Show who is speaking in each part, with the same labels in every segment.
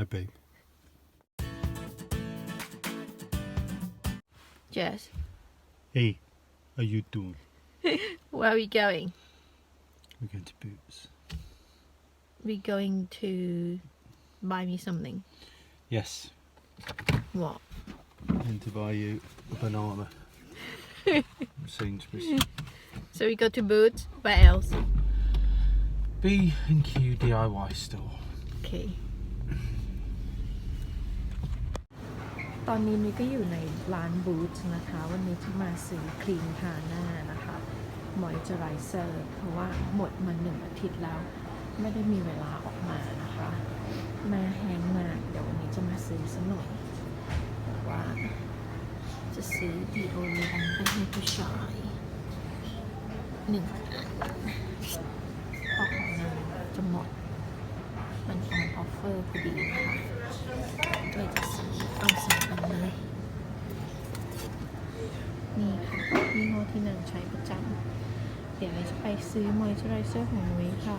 Speaker 1: Hi, babe.
Speaker 2: Jess,
Speaker 1: Hey, how you doing?
Speaker 2: where are we going?
Speaker 1: We're going to Boots.
Speaker 2: We going to buy me something.
Speaker 1: Yes,
Speaker 2: What?
Speaker 1: I'm going to buy you a banana. Sainsbury's.
Speaker 2: So we go to Boots. Where else?
Speaker 1: B and Q DIY store.
Speaker 2: Okay ตอนนี้นุ้ยก็อยู่ในร้านบูธนะคะ วันนี้จะมาซื้อครีมทาหน้านะคะมอยเจอไรเซอร์เพราะว่าหมดมาหนึ่งอาทิตย์แล้ว ไม่ได้มีเวลาออกมานะคะหน้าแห้งมาก เดี๋ยววันนี้จะมาซื้อสักหน่อยว่า จะซื้อดีโอเลนไปให้ผู้ชายหนึ่งอันเพราะของนางจะหมดมันออนออฟเฟอร์พอดีนะคะเลยจะซื้อเอาสองอันเลย นี่ค่ะยี่ห้อที่นางใช้ประจำเดี๋ยวเราจะไปซื้อมอยเจอไรเซอร์ของนุ้ยค่ะ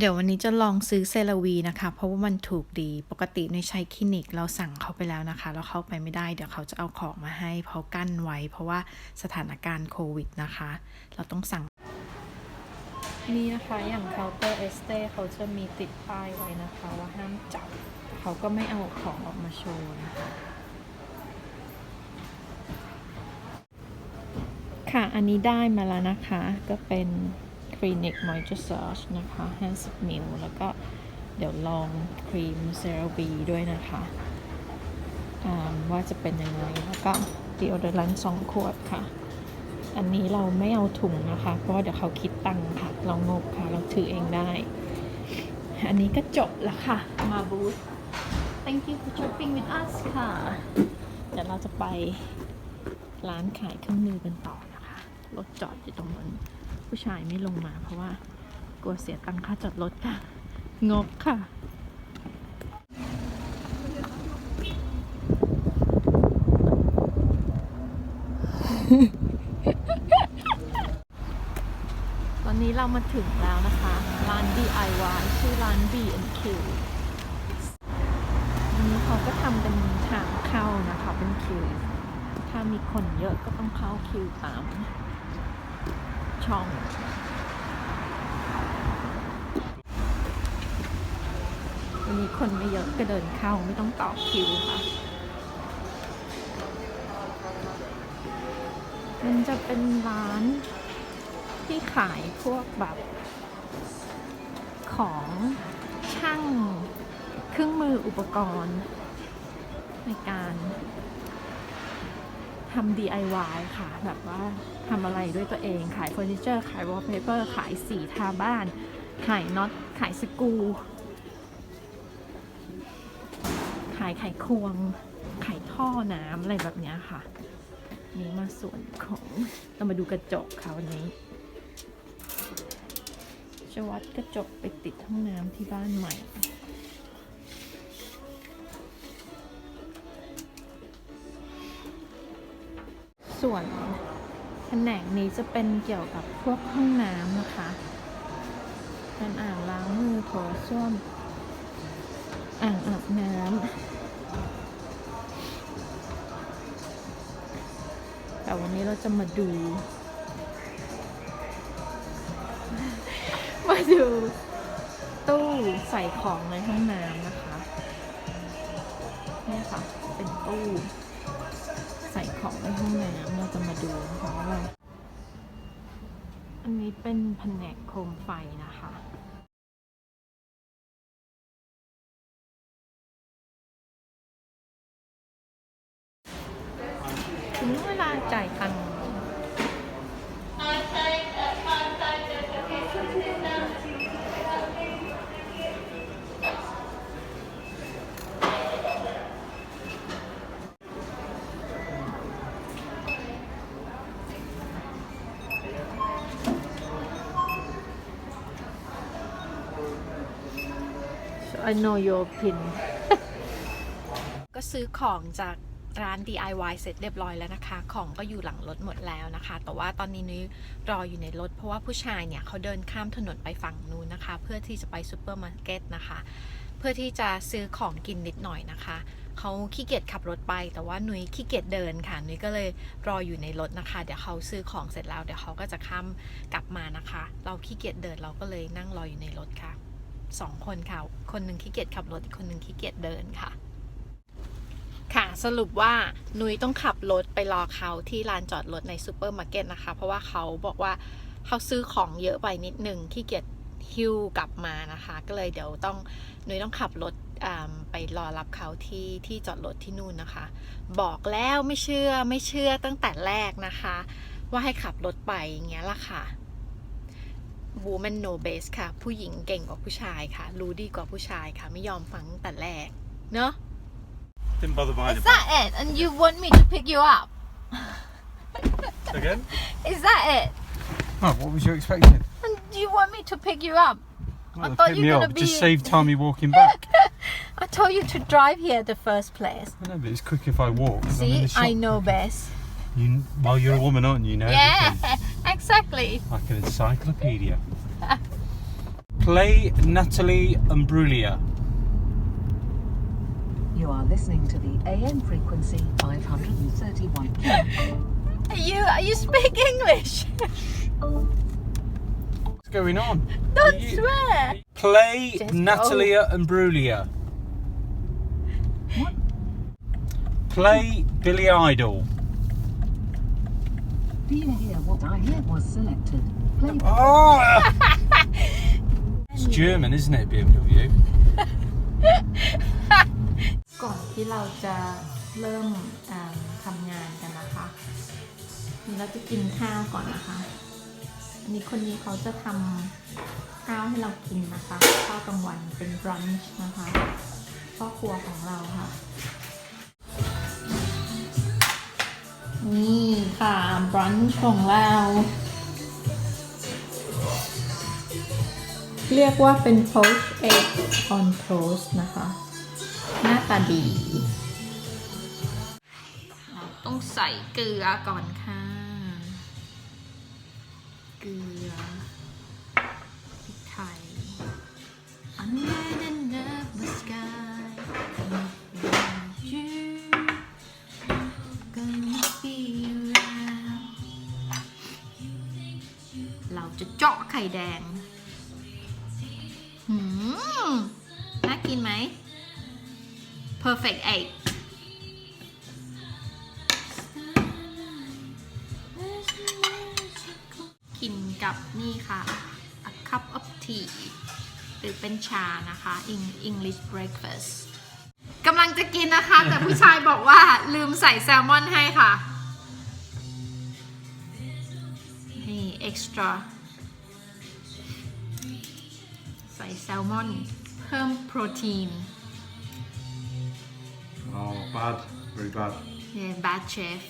Speaker 2: เดี๋ยววันนี้จะลองซื้อเซราวีนะคะ เพราะว่ามันถูกดี ปกติในใช้คลินิกเราสั่งเขาไปแล้วนะคะ แล้วเข้าไปไม่ได้ เดี๋ยวเขาจะเอาของมาให้เพราะกั้นไว้ เพราะว่าสถานการณ์โควิดนะคะ เราต้องสั่งนี่นะคะอย่างเคาน์เตอร์เอสเต้เขาจะมีติดป้ายไว้นะคะ ว่าห้ามจับ เขาก็ไม่เอาของออกมาโชว์นะคะ ค่ะ อันนี้ได้มาแล้วนะคะ ก็เป็น Clinic Moisture นะคะ 50มิลแล้วก็เดี๋ยวลองครีมเซราวีด้วยนะคะว่าจะเป็นยังไง แล้วก็ดีโอเดรันสองขวดค่ะ อันนี้เราไม่เอาถุงนะคะ เพราะว่าเดี๋ยวเขาคิดตังค์ค่ะ เรางกค่ะ เราถือเองได้ อันนี้ก็จบแล้วค่ะ มาบูธ thank you for shopping with us ค่ะ เดี๋ยวเราจะไปร้านขายเครื่องมือกันต่อ รถจอดอยู่ตรงนั้น ผู้ชายไม่ลงมาเพราะว่ากลัวเสียตังค่าจอดรถค่ะงกค่ะตอนนี้เรามาถึงแล้วนะคะ ร้าน DIY ชื่อร้าน B&Q อันนี้เขาก็ทำเป็นทางเข้านะคะ เป็นคิว ถ้ามีคนเยอะก็ต้องเข้าคิวตาม ช่อง วันนี้คนไม่เยอะก็เดินเข้าไม่ต้องต่อคิวค่ะ มันจะเป็นร้านที่ขายพวกแบบของช่างเครื่องมืออุปกรณ์ในการ ทำ DIY ค่ะ แบบว่าทำอะไรด้วยตัวเอง ขายเฟอร์นิเจอร์ ขายวอลเปเปอร์ ขายสีทาบ้าน ขายน็อต ขายสกรูขายไขควง ขายท่อน้ำอะไรแบบนี้ค่ะ นี่มาส่วนของเรามาดูกระจกค่ะวันนี้จะวัดกระจกไปติดห้องน้ำที่บ้านใหม่ ส่วนแผนกนี้จะเป็นเกี่ยวกับพวกห้องน้ำนะคะเป็นอ่างล้างมือโถส้วมอ่างอาบน้ำแต่วันนี้เราจะมาดู มาดูตู้ใส่ของในห้องน้ำนะคะ นี่ค่ะ เป็นตู้ ของในห้องน้ำเราจะมาดูนะคะว่าอันนี้เป็นแผนกโคมไฟนะคะ I know your pin ก็ซื้อของจากร้าน DIY เสร็จเรียบร้อยแล้วนะคะ ของก็อยู่หลังรถหมดแล้วนะคะ แต่ว่าตอนนี้นุ้ยรออยู่ในรถ เพราะว่าผู้ชายเนี่ยเขาเดินข้ามถนนไปฝั่งนู้นนะคะ เพื่อที่จะไปซูเปอร์มาร์เก็ตนะคะ เพื่อที่จะซื้อของกินนิดหน่อยนะคะ เขาขี้เกียจขับรถไป แต่ว่านุยขี้เกียจเดินค่ะ นุยก็เลยรออยู่ในรถนะคะ เดี๋ยวเขาซื้อของเสร็จแล้ว เดี๋ยวเขาก็จะข้ามกลับมานะคะ เราขี้เกียจเดินเราก็เลยนั่งรออยู่ในรถค่ะ สองคนค่ะ คนหนึ่งขี้เกียจขับรถอีกคนหนึ่งขี้เกียจเดินค่ะ ค่ะสรุปว่านุ้ยต้องขับรถไปรอเขาที่ลานจอดรถในซูเปอร์มาร์เก็ตนะคะ เพราะว่าเขาบอกว่าเขาซื้อของเยอะไปนิดนึงขี้เกียจหิ้วกลับมานะคะ ก็เลยเดี๋ยวต้องนุ้ยต้องขับรถไปรอรับเขาที่ที่จอดรถที่นู่นนะคะ บอกแล้วไม่เชื่อไม่เชื่อตั้งแต่แรกนะคะ ว่าให้ขับรถไปอย่างเงี้ยละค่ะ woman no base ค่ะ ผู้หญิงเก่งกว่าผู้ชายค่ะ รู้ดีกว่าผู้ชายค่ะ ไม่ยอมฟังตั้งแต่แรกเนอะ
Speaker 1: Didn't bother buying
Speaker 2: Is
Speaker 1: it.
Speaker 2: that it? And you want me to pick you up?
Speaker 1: Again?
Speaker 2: Is that it?
Speaker 3: Oh, what was you expecting?
Speaker 2: And you want me to pick you up? I
Speaker 1: Well,
Speaker 2: thought
Speaker 1: pick
Speaker 2: you
Speaker 1: me
Speaker 2: were
Speaker 1: up.
Speaker 2: gonna
Speaker 1: Just
Speaker 2: be-
Speaker 1: save time me walking back.
Speaker 2: I told you to drive here the first place.
Speaker 1: I know, but it's quick if I walk. 'cause I'm in
Speaker 2: See,
Speaker 1: the shop
Speaker 2: I know
Speaker 1: quicker.
Speaker 2: best.
Speaker 1: You, well, you're a woman, aren't you? You know
Speaker 2: Yeah,
Speaker 1: everything.
Speaker 2: exactly.
Speaker 1: Like an encyclopedia. Play Natalie Imbruglia.
Speaker 4: You are listening to the AM frequency 531.
Speaker 2: Are you are you speak English?
Speaker 1: What's going on?
Speaker 2: Don't
Speaker 1: you-
Speaker 2: swear.
Speaker 1: Play
Speaker 2: Just-
Speaker 1: Natalia oh. Imbruglia.
Speaker 4: What?
Speaker 1: Play Billy Idol.
Speaker 4: Do you hear what I hear was selected? Play
Speaker 1: Oh! it's German, isn't it, BMW?
Speaker 2: ก่อนที่เราจะเริ่มอ่าทำงานกันนะคะนี่เราจะกินข้าวก่อนนะคะอันนี้คนนี้เขาจะทำข้าวให้เรากินนะคะข้าวกลางวันเป็นบรันช์นะคะพ่อครัวของเราค่ะ นี่ค่ะบรันช์ของเรา เรียกว่าเป็น poached egg on toast นะคะ หน้าตาดี เราต้องใส่เกลือก่อนค่ะ เกลือ เจาะไข่แดงหืมน่ากินไหม perfect egg กินกับนี่ค่ะ a cup of tea หรือเป็นชานะคะ Eng- English breakfast กำลังจะกินนะคะ แต่ผู้ชายบอกว่าลืมใส่แซลมอนให้ค่ะ นี่ extra แซลมอน เพิ่มโปรตีน
Speaker 1: Oh, bad. Very bad.
Speaker 2: Yeah, bad chef.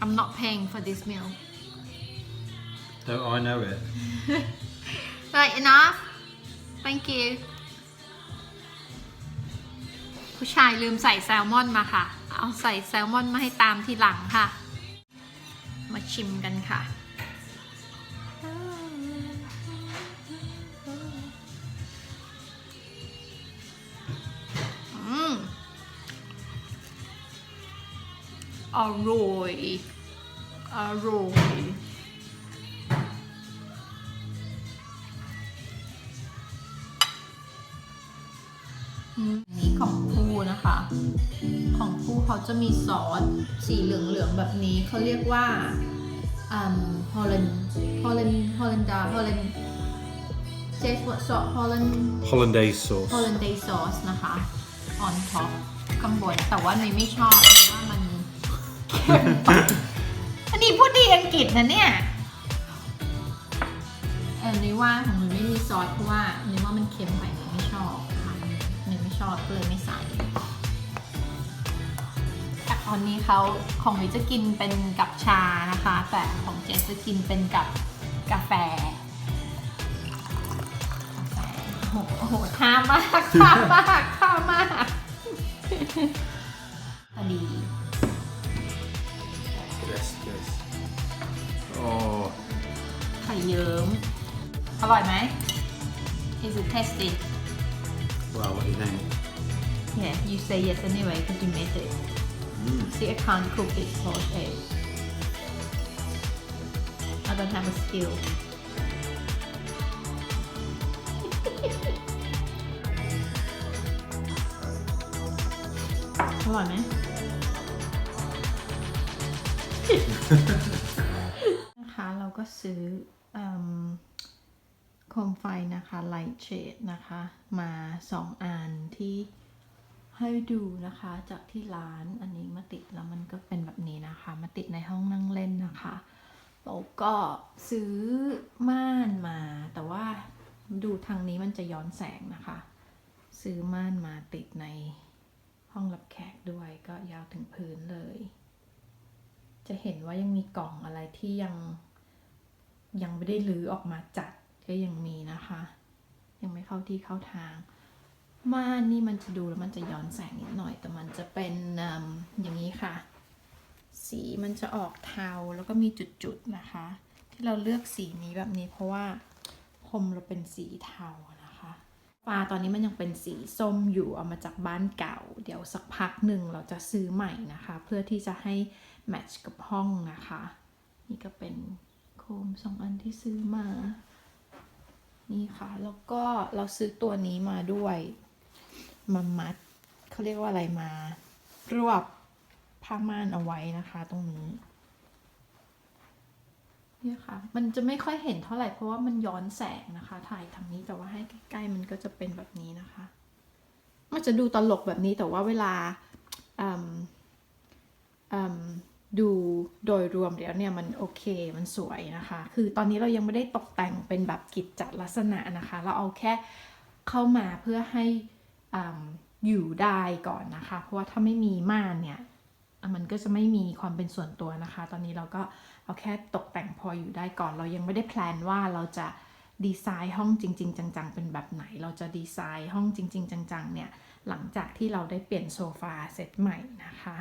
Speaker 2: I'm not paying for this meal.
Speaker 1: Don't I know it?
Speaker 2: Right, enough. Thank you. ผู้ชายลืมใส่แซลมอนมาค่ะ เอาใส่แซลมอนมาให้ตามทีหลังค่ะ มาชิมกันค่ะ อร่อยอร่อยนี่ของผู้นะคะ ของผู้เขาจะมีซอสสีเหลืองๆแบบนี้เขาเรียกว่าอืมฮอลแลนด์ฮอลแลนด์ฮอลแลนดาฮอลแลนด์เจสวอตซอสฮอลแลนด์
Speaker 1: Hollandaise sauce.
Speaker 2: ฮอลแลนด์เดย์ซอสนะคะ on top ข้างบนแต่ว่าหนุยไม่ชอบเพราะว่ามันเค็มไป อันนี้พูดดีอังกฤษนะเนี่ย เออหนุยว่าของหนุยไม่มีซอสเพราะว่าหนุยว่ามันเค็มไปหนุยไม่ชอบค่ะหนุยไม่ชอบก็เลยไม่ใส่แต่ตอนนี้เขาของหนุยจะกินเป็นกับชานะคะ แต่ของเจสจะกินเป็นกับกาแฟโอ้โหโอ้โหท่ามากท่ามากท่ามากพอดี เยิ้มอร่อยไหม Is it tasty
Speaker 1: Well, what do you think?
Speaker 2: Yeah you say yes anyway because you made it See I can't cook it poached egg I don't have a skill อร่อยไหมนะคะเราก็ซื้อเอิ่ม โคมไฟนะคะ Light Shade นะคะ มาสองอันที่ให้ดูนะคะจากที่ร้านอันนี้มาติดแล้วมันก็เป็นแบบนี้นะคะ มาติดในห้องนั่งเล่นนะคะแล้วก็ซื้อม่านมา แต่ว่าดูทางนี้มันจะย้อนแสงนะคะ ซื้อม่านมาติดในห้องรับแขกด้วยก็ยาวถึงพื้นเลย จะเห็นว่ายังมีกล่องอะไรที่ยัง ยังไม่ได้รื้อออกมาจัดก็ยังมีนะคะ ยังไม่เข้าที่เข้าทาง ม่านนี่มันจะดูแล้วมันจะย้อนแสงนิดหน่อย แต่มันจะเป็นอย่างนี้ค่ะ สีมันจะออกเทาแล้วก็มีจุดๆนะคะ ที่เราเลือกสีนี้แบบนี้เพราะว่าพรมเราเป็นสีเทานะคะฟ้าตอนนี้มันยังเป็นสีส้มอยู่เอามาจากบ้านเก่า เดี๋ยวสักพักหนึ่งเราจะซื้อใหม่นะคะ เพื่อที่จะให้แมทช์กับห้องนะคะ นี่ก็เป็น คมสองอันที่ซื้อมา นี่ค่ะ แล้วก็เราซื้อตัวนี้มาด้วยมามัดเขาเรียกว่าอะไรมารวบผ้าม่านเอาไว้นะคะ ตรงนี้เนี่ยค่ะ มันจะไม่ค่อยเห็นเท่าไหร่เพราะว่ามันย้อนแสงนะคะ ถ่ายทางนี้แต่ว่าให้ใกล้ๆมันก็จะเป็นแบบนี้นะคะ มันจะดูตลกแบบนี้แต่ว่าเวลาอืมอืม ดูโดยรวมแล้วเนี่ยมันโอเคมันสวยนะคะ คือตอนนี้เรายังไม่ได้ตกแต่งเป็นแบบกิจจัดลักษณะนะคะ เราเอาแค่เข้ามาเพื่อให้ออยู่ได้ก่อนนะคะ เพราะว่าถ้าไม่มีม่านเนี่ยมันก็จะไม่มีความเป็นส่วนตัวนะคะ ตอนนี้เราก็เอาแค่ตกแต่งพออยู่ได้ก่อน เรายังไม่ได้แพลนว่าเราจะดีไซน์ห้องจริง ๆ จัง ๆ เป็นแบบไหน เราจะดีไซน์ห้องจริง ๆ จัง ๆ เนี่ยหลังจากที่เราได้เปลี่ยนโซฟาเซตใหม่นะคะ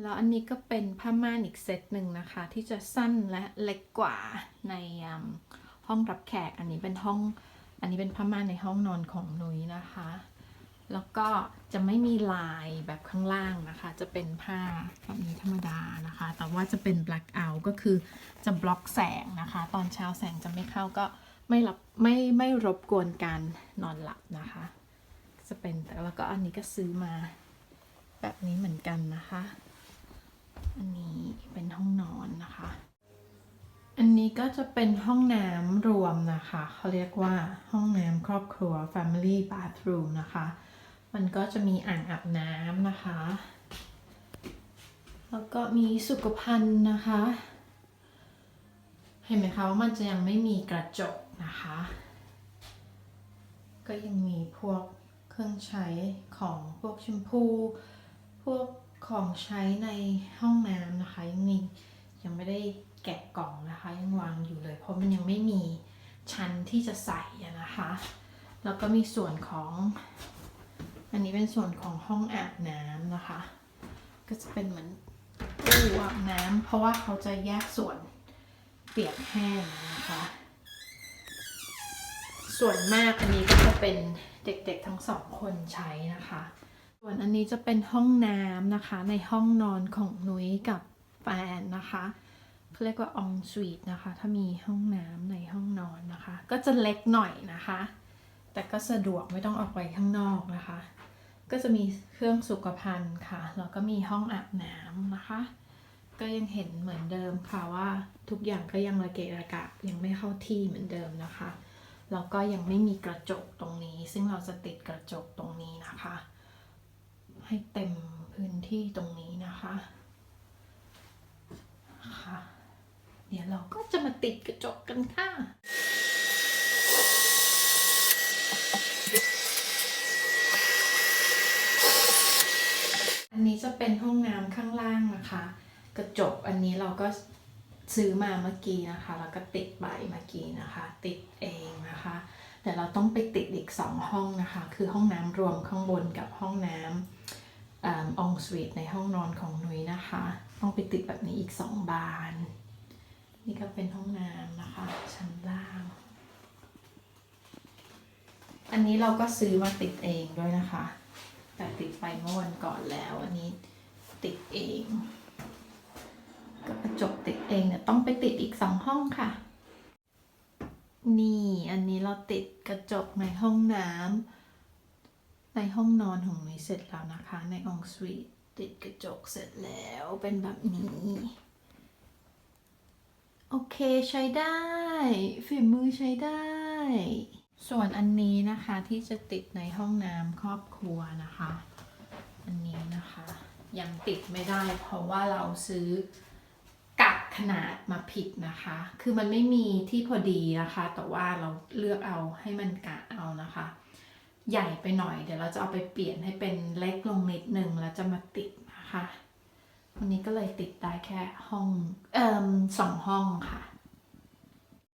Speaker 2: แล้วอันนี้ก็เป็นผ้าม่านอีกเซตหนึ่งนะคะ ที่จะสั้นและเล็กกว่าในห้องรับแขกอันนี้เป็นห้องอันนี้เป็นผ้าม่านในห้องนอนของนุ้ยนะคะ แล้วก็จะไม่มีลายแบบข้างล่างนะคะ จะเป็นผ้าแบบนี้ธรรมดานะคะ แต่ว่าจะเป็น black out ก็คือจะบล็อกแสงนะคะ ตอนเช้าแสงจะไม่เข้าก็ไม่รับไม่ไม่รบกวนการนอนหลับนะคะ จะเป็นแต่แล้วก็อันนี้ก็ซื้อมาแบบนี้เหมือนกันนะคะ อันนี้เป็นห้องนอนนะคะ อันนี้ก็จะเป็นห้องน้ำรวมนะคะ เขาเรียกว่าห้องน้ำครอบครัว Family Bathroom นะคะ มันก็จะมีอ่างอาบน้ำนะคะ แล้วก็มีสุขภัณฑ์นะคะ เห็นไหมคะว่ามันจะยังไม่มีกระจกนะคะ ก็ยังมีพวกเครื่องใช้ของพวกแชมพู พวก ของใช้ในห้องน้ำนะคะ ยังมียังไม่ได้แกะกล่องนะคะ ยังวางอยู่เลย เพราะมันยังไม่มีชั้นที่จะใส่นะคะ แล้วก็มีส่วนของ อันนี้เป็นส่วนของห้องอาบน้ำนะคะ ก็จะเป็นเหมือนตู้อาบน้ำเพราะว่าเขาจะแยกส่วนเปียกแห้งนะคะ ส่วนมากอันนี้ก็จะเป็นเด็กๆทั้งสองคนใช้นะคะ ส่วนอันนี้จะเป็นห้องน้ำนะคะ ในห้องนอนของนุ้ยกับแฟนนะคะเขาเรียกว่าองสวีทนะคะ ถ้ามีห้องน้ำในห้องนอนนะคะ ก็จะเล็กหน่อยนะคะ แต่ก็สะดวกไม่ต้องออกไปข้างนอกนะคะ ก็จะมีเครื่องสุขภัณฑ์ค่ะ แล้วก็มีห้องอาบน้ำนะคะ ก็ยังเห็นเหมือนเดิมค่ะว่าทุกอย่างก็ยังระเกะระกะยังไม่เข้าที่เหมือนเดิมนะคะ แล้วก็ยังไม่มีกระจกตรงนี้ ซึ่งเราจะติดกระจกตรงนี้นะคะ ให้เต็มพื้นที่ตรงนี้นะคะค่ะ เดี๋ยวเราก็จะมาติดกระจกกันค่ะอันนี้จะเป็นห้องน้ำข้างล่างนะคะ กระจกอันนี้เราก็ซื้อมาเมื่อกี้นะคะ แล้วก็ติดใบเมื่อกี้นะคะ ติดเองนะคะ แต่เราต้องไปติดอีกสองห้องนะคะ คือห้องน้ำรวมข้างบนกับห้องน้ำอองสวีทในห้องนอนของนุ้ยนะคะ ต้องไปติดแบบนี้อีกสองบาน นี่ก็เป็นห้องน้ำนะคะ ชั้นล่าง อันนี้เราก็ซื้อมาติดเองด้วยนะคะ แต่ติดไปเมื่อวันก่อนแล้วอันนี้ติดเองก็กระจกติดเองเนี่ยต้องไปติดอีกสองห้องค่ะ นี่อันนี้เราติดกระจกในห้องน้ำในห้องนอนของนุ้ยเสร็จแล้วนะคะ ในองสวีทติดกระจกเสร็จแล้วเป็นแบบนี้ โอเคใช้ได้ ฝีมือใช้ได้ ส่วนอันนี้นะคะที่จะติดในห้องน้ำครอบครัวนะคะ อันนี้นะคะ ยังติดไม่ได้เพราะว่าเราซื้อ ขนาดมาผิดนะคะ คือมันไม่มีที่พอดีนะคะ แต่ว่าเราเลือกเอาให้มันกะเอานะคะ ใหญ่ไปหน่อย เดี๋ยวเราจะเอาไปเปลี่ยนให้เป็นเล็กลงนิดนึงแล้วจะมาติดนะคะ วันนี้ก็เลยติดได้แค่ห้อง เอ่อสองห้องค่ะ